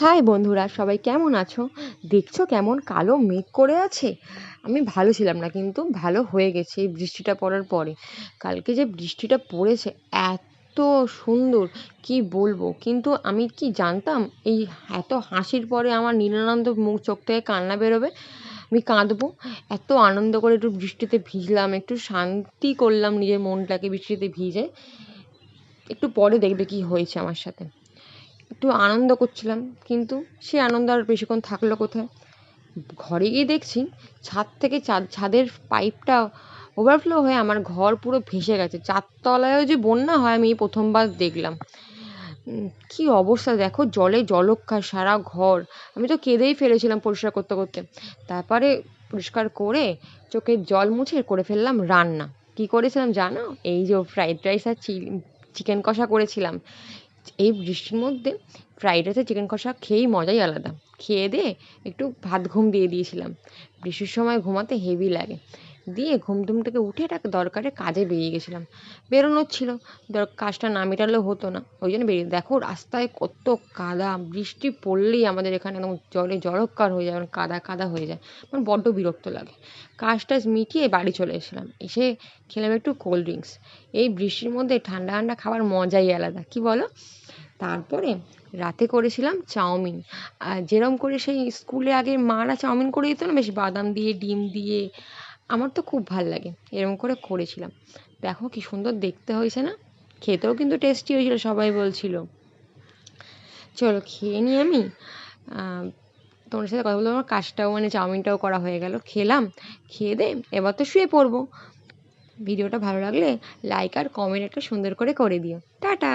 High বন্ধুরা, সবাই কেমন আছো? দেখছ কেমন কালো মেঘ করে আছে? আমি ভালো ছিলাম না, কিন্তু ভালো হয়ে গেছে এই বৃষ্টিটা পড়ার পরে। কালকে যে বৃষ্টিটা পড়েছে, এত সুন্দর, কি বলব? কিন্তু আমি কি জানতাম, এই এত হাসির পরে আমার নীলানন্দ মুখ চোখ থেকে কান্না বেরোবে? আমি কাঁদবো? এত আনন্দ করে একটু বৃষ্টিতে ভিজলাম, একটু শান্তি করলাম, নিজের মনটাকে বৃষ্টিতে ভিজে। একটু পরে দেখবে কি হয়েছে আমার সাথে। একটু আনন্দ করছিলাম, কিন্তু সে আনন্দ আর বেশিক্ষণ থাকল কোথায়? ঘরে গিয়ে দেখছি ছাদ থেকে চাঁদ ছাদের পাইপটা ওভারফ্লো হয়ে আমার ঘর পুরো ভেসে গেছে। চারতলায়ও যে বন্যা হয়, আমি এই প্রথমবার দেখলাম। কি অবস্থা? দেখো জলে জলক্ষার সারা ঘর। আমি তো কেঁদেই ফেলেছিলাম পরিষ্কার করতে করতে। তারপরে পরিষ্কার করে চোখের জল মুছে করে ফেললাম রান্না। কি করেছিলাম জানো? এই যে ফ্রাইড রাইস আর চিকেন কষা করেছিলাম। এই বৃষ্টির মধ্যে ফ্রাইড রাইস আর চিকেন কষা খেয়েই মজাই আলাদা। খেয়ে দেয়ে একটু ভাত ঘুম দিয়ে দিয়েছিলাম। বৃষ্টির সময় ঘুমাতে হেভি লাগে। দিয়ে ঘুম টুম থেকে উঠে একটা দরকারে কাজে বেরিয়ে গেছিলাম। বেরোনোর ছিল। কাজটা না মেটালেও হতো না। ওই জন্য বেরিয়ে দেখো রাস্তায় কত কাদা, বৃষ্টি পড়লেই আমাদের এখানে একদম জলে জলকার হয়ে যায় কাদা কাদা হয়ে যায়। আমার বড্ড বিরক্ত লাগে। কাজ টাজ মিটিয়ে বাড়ি চলে এসেছিলাম। এসে খেলাম একটু কোল্ড ড্রিঙ্কস এই বৃষ্টির মধ্যে ঠান্ডা ঠান্ডা খাবার মজাই আলাদা। কী বলো? তারপরে রাতে করেছিলাম চাউমিন। আর যেরম করে সেই স্কুলে আগে মারা চাউমিন করে দিত না, বেশ বাদাম দিয়ে, ডিম দিয়ে আমার তো খুব ভালো লাগে। এরকম করে করেছিলাম। দেখো কী সুন্দর দেখতে হয়েছে না? খেতেও কিন্তু টেস্টি হয়েছিল, সবাই বলছিল। চলো খেয়ে নিই আমি। তোমার সাথে কথা বলতে আমার কাজটাও মানে চাউমিনটাও করা হয়ে গেল। খেলাম, খেয়ে দে, এবার তো শুয়ে পড়ব। ভিডিওটা ভালো লাগলে লাইক আর কমেন্ট একটা সুন্দর করে করে দিও। টাটা!